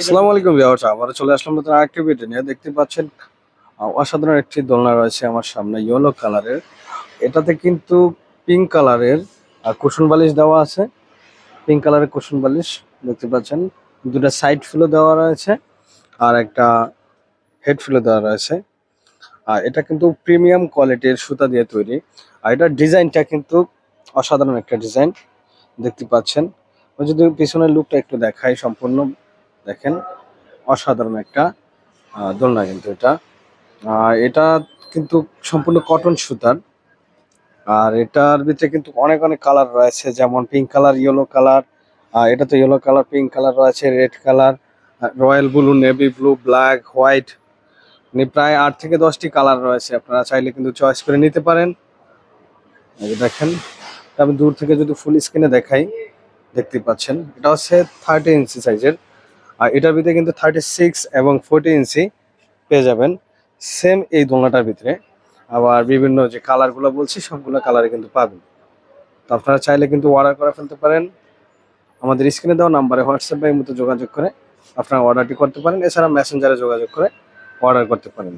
আসসালামু আলাইকুম ভিউয়ার্স, আবারও চলে আসলাম নতুন আরেকটি ভিডিও নিয়ে। দেখতে পাচ্ছেন অসাধারণ একটি দোলনা রয়েছে আমার সামনে ইয়েলো কালারের এটাতে কিন্তু পিঙ্ক কালারের কুশন বালিশ দেওয়া আছে। পিঙ্ক কালারের কুশন বালিশ, দেখতে পাচ্ছেন, দুটা সাইড ফুলো দেওয়া রয়েছে আর একটা হেড ফুলো দেওয়া রয়েছে। আর এটা কিন্তু প্রিমিয়াম কোয়ালিটির সুতা দিয়ে তৈরি। আর এটার ডিজাইনটা কিন্তু অসাধারণ একটা ডিজাইন, দেখতে পাচ্ছেন। যদি পিছনের লুকটা একটু দেখাই সম্পূর্ণ। দেখেন, অসাধারণ একটা দোলনা কিন্তু এটা। এটা কিন্তু সম্পূর্ণ কটন সুতার। আর এটার ভিতরে কিন্তু অনেক অনেক কালার রয়েছে, যেমন পিঙ্ক কালার ইয়েলো কালার এটা তো ইয়েলো কালার পিঙ্ক কালার রয়েছে red colour royal blue navy blue black white প্রায় আট থেকে দশটি কালার রয়েছে। আপনারা চাইলে কিন্তু চয়েস করে নিতে পারেন। দেখেন আমি দূর থেকে যদি ফুল স্ক্রিনে দেখাই, দেখতে পাচ্ছেন। এটা হচ্ছে থার্টি ইঞ্চি সাইজের আর এটার ভিতরে কিন্তু থার্টি সিক্স এবং ফোরটি ইঞ্চি পেয়ে যাবেন। সেম এই দোলনাটার ভিতরে। আবার বিভিন্ন যে কালারগুলো বলছি, সবগুলো কালারে কিন্তু পাবেন। তো আপনারা চাইলে কিন্তু অর্ডার করে ফেলতে পারেন। আমাদের স্ক্রিনে দেওয়া নাম্বারে হোয়াটসঅ্যাপ বা এই মতো যোগাযোগ করে আপনারা অর্ডারটি করতে পারেন। এছাড়া মেসেঞ্জারে যোগাযোগ করে অর্ডার করতে পারেন।